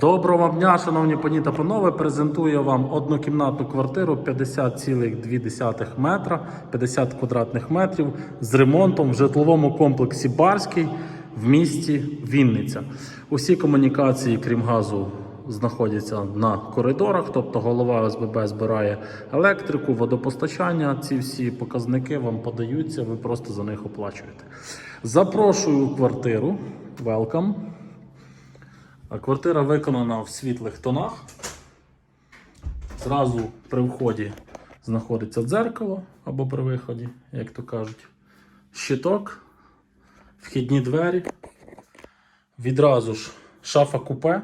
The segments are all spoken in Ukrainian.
Доброго дня, шановні пані та панове. Презентую вам однокімнатну квартиру 50,2 метра, 50 квадратних метрів з ремонтом в житловому комплексі Барський в місті Вінниця. Усі комунікації, крім газу, знаходяться на коридорах, тобто голова ОСББ збирає електрику, водопостачання. Ці всі показники вам подаються, ви просто за них оплачуєте. Запрошую в квартиру. Welcome. Квартира виконана в світлих тонах. Зразу при вході знаходиться дзеркало або при виході, як то кажуть, щиток, вхідні двері. Відразу ж шафа купе.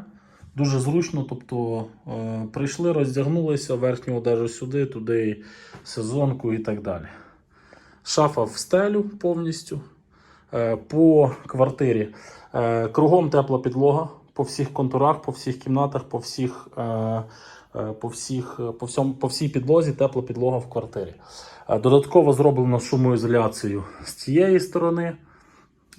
Дуже зручно, тобто е, прийшли, роздягнулися, верхню одежу сюди, туди сезонку і так далі. Шафа в стелю повністю. Е, по квартирі е, кругом тепла підлога по всіх контурах, по всіх кімнатах, по всіх. Е, е, по, всіх, е, по, всьому, по всій підлозі тепла підлога в квартирі. Додатково зроблено шумоізоляцію з цієї сторони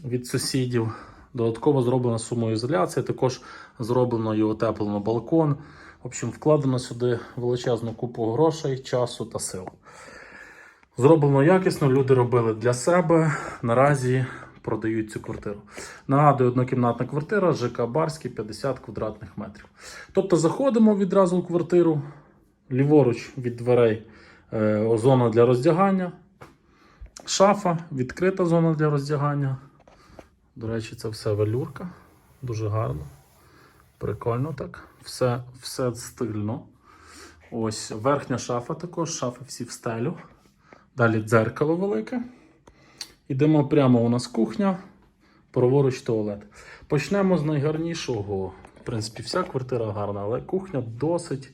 від сусідів. Додатково зроблена шумоізоляція, також зроблено і утеплено балкон. В общем, вкладено сюди величезну купу грошей, часу та сил. Зроблено якісно, люди робили для себе. Наразі продають цю квартиру. Нагадую, однокімнатна квартира, ЖК Барський, 50 квадратних метрів. Тобто заходимо відразу в квартиру, ліворуч від дверей е, зона для роздягання, шафа, відкрита зона для роздягання. До речі, це все велюрка. Дуже гарно. Прикольно так. Все, все стильно. Ось верхня шафа також, шафи всі в стелю. Далі дзеркало велике. Йдемо прямо у нас кухня, праворуч туалет. Почнемо з найгарнішого. В принципі, вся квартира гарна, але кухня досить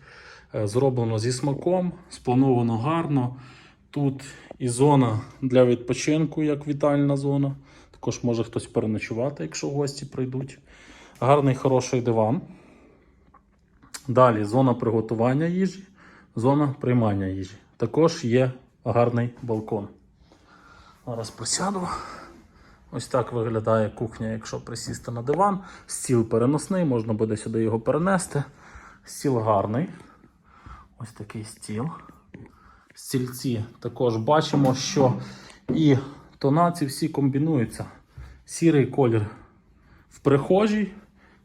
е, зроблено зі смаком, сплановано гарно. Тут і зона для відпочинку, як вітальна зона. Також може хтось переночувати, якщо гості прийдуть. Гарний хороший диван. Далі зона приготування їжі, зона приймання їжі. Також є гарний балкон. Зараз присяду. Ось так виглядає кухня, якщо присісти на диван. Стіл переносний, можна буде сюди його перенести. Стіл гарний. Ось такий стіл. Стільці також бачимо, що і тонаці всі комбінуються. Сірий колір в прихожій,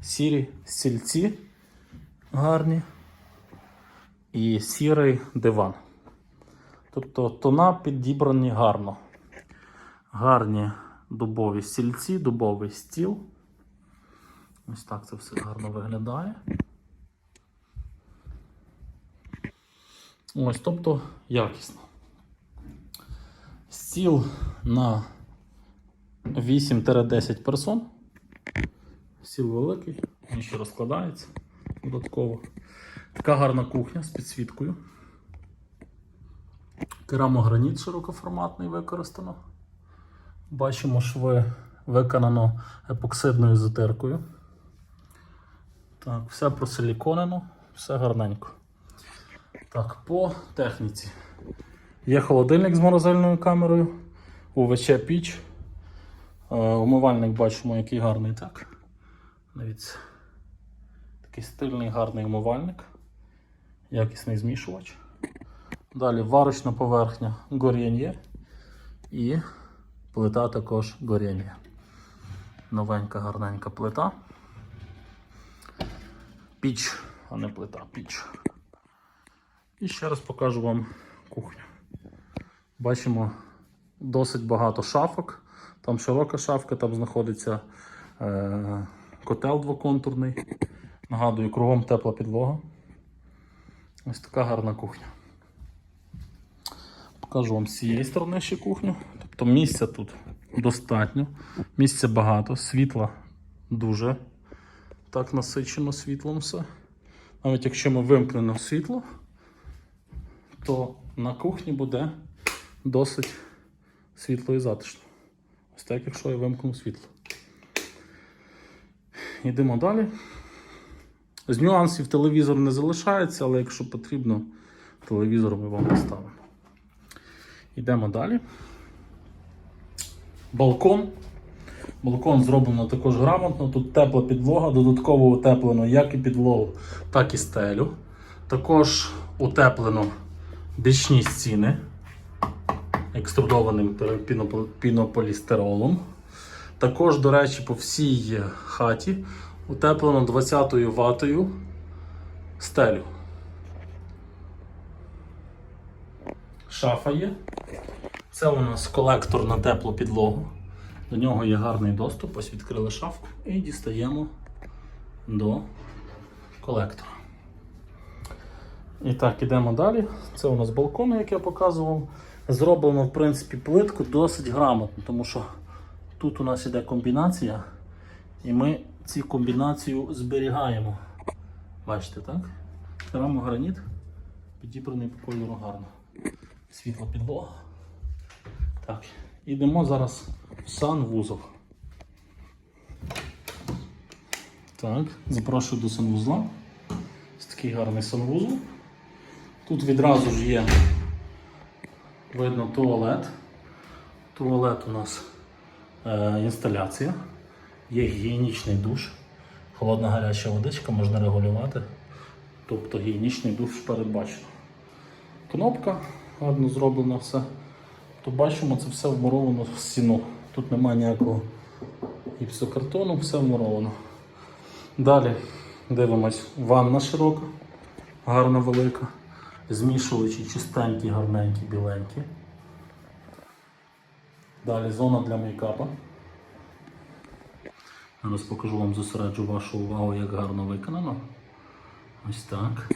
сірі стільці гарні і сірий диван. Тобто тона підібрані гарно. Гарні дубові стільці, дубовий стіл. Ось так це все гарно виглядає. Ось, тобто якісно. Стіл на 8-10 персон. Стіл великий, він ще розкладається додатково. Така гарна кухня з підсвіткою. Керамограніт широкоформатний використано. Бачимо, шви виконано епоксидною затиркою. Так, все просиліконено, все гарненько. Так, по техніці. Є холодильник з морозильною камерою, УВЧ піч. Е, Умивальник бачимо, який гарний так. Дивіться. Такий стильний гарний умивальник. Якісний змішувач. Далі варочна поверхня горіння і плита також горіння. Новенька гарненька плита. Піч, а не плита, піч. І ще раз покажу вам кухню. Бачимо досить багато шафок. Там широка шафка, там знаходиться е- котел двоконтурний. Нагадую, кругом тепла підлога. Ось така гарна кухня. Покажу вам з цієї сторони ще кухню. Тобто місця тут достатньо, місця багато, світла дуже так насичено світлом все. Навіть якщо ми вимкнемо світло, то на кухні буде досить світло і затишно. Ось так, якщо я вимкну світло. Йдемо далі. З нюансів телевізор не залишається, але якщо потрібно, телевізор ми вам поставимо. Йдемо далі. Балкон. Балкон зроблено також грамотно. Тут тепла підлога, додатково утеплено як і підлогу, так і стелю. Також утеплено бічні стіни екструдованим піноп- пінополістиролом. Також, до речі, по всій хаті утеплено 20-ю ватою стелю. Шафа є. Це у нас колектор на теплу підлогу. До нього є гарний доступ. Ось відкрили шафку і дістаємо до колектора. І так, ідемо далі. Це у нас балкон, як я показував. Зроблено, в принципі, плитку досить грамотно, тому що тут у нас іде комбінація, і ми цю комбінацію зберігаємо. Бачите, так? Керамограніт підібраний по кольору гарно. Світла підлога. Так, ідемо зараз в санвузол. Так, запрошую до санвузла. Ось такий гарний санвузол. Тут відразу ж є видно туалет. Туалет у нас е, інсталяція. Є гігієнічний душ. Холодна гаряча водичка можна регулювати. Тобто гігієнічний душ передбачено. Кнопка гарно зроблена все. То бачимо, це все вмуровано в стіну. Тут немає ніякого гіпсокартону, все вмуровано. Далі дивимось, ванна широка, гарна велика. Змішувачі чистенькі, гарненькі, біленькі. Далі зона для мейкапа. Зараз покажу вам, зосереджу вашу увагу, як гарно виконано. Ось так.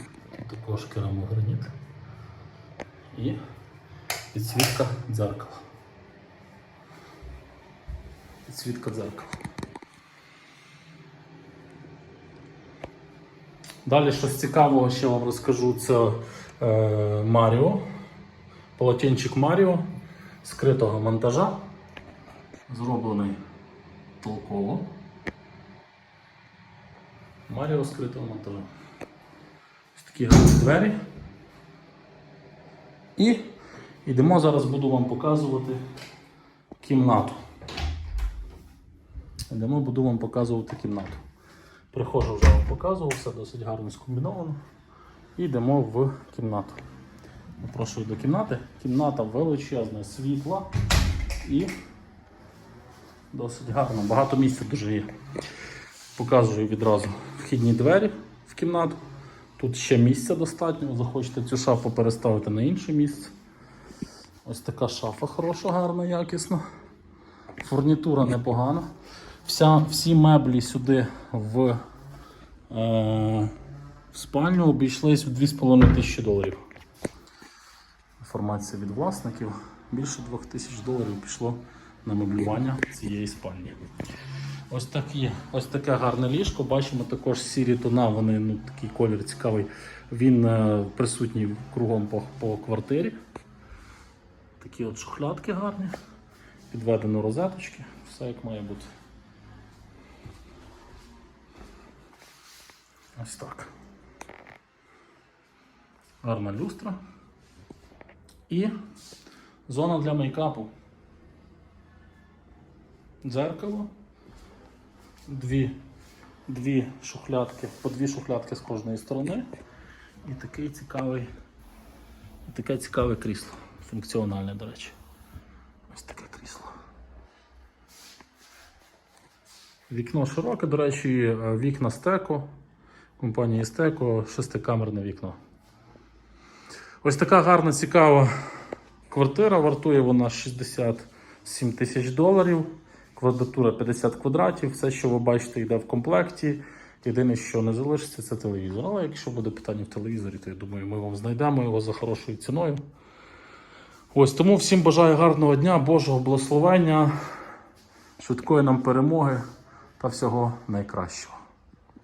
Також керамограніт. І підсвітка дзеркала. Підсвітка дзеркала. Далі щось цікавого ще вам розкажу. Це е, Маріо. Полотенчик Маріо скритого монтажа. Зроблений толково. Маріо скритого монтажа. Ось такі гарні двері. І йдемо зараз буду вам показувати кімнату. Йдемо буду вам показувати кімнату. Приходжу вже вам показував, все досить гарно скомбіновано. І йдемо в кімнату. Запрошую до кімнати. Кімната величезна, світла і досить гарно. Багато місця дуже є. Показую відразу вхідні двері в кімнату. Тут ще місця достатньо. Захочете цю шафу переставити на інше місце. Ось така шафа хороша, гарна, якісна. Фурнітура непогана. Вся, всі меблі сюди в, е, в спальню обійшлись в 2,5 тисячі доларів. Інформація від власників. Більше 2 тисяч доларів пішло на меблювання цієї спальні. Ось, так є. Ось таке гарне ліжко. Бачимо також сірі тона, вони ну, такий колір цікавий. Він е, присутній кругом по, по квартирі. Такі от шухлядки гарні. Підведено розеточки, все як має бути. Ось так. Гарна люстра. І зона для мейкапу. Дзеркало. Дві, дві шухлядки, по дві шухлядки з кожної сторони. І такий цікавий, і таке цікаве крісло. Функціональне, до речі. Ось таке крісло. Вікно широке, до речі, е, вікна Стеко, компанії Стеко, шестикамерне вікно. Ось така гарна, цікава квартира. Вартує вона 67 тисяч доларів. Квадратура 50 квадратів. Все, що ви бачите, йде в комплекті. Єдине, що не залишиться, це телевізор. Але якщо буде питання в телевізорі, то я думаю, ми вам знайдемо його за хорошою ціною. Ось тому всім бажаю гарного дня, Божого благословення, швидкої нам перемоги та всього найкращого.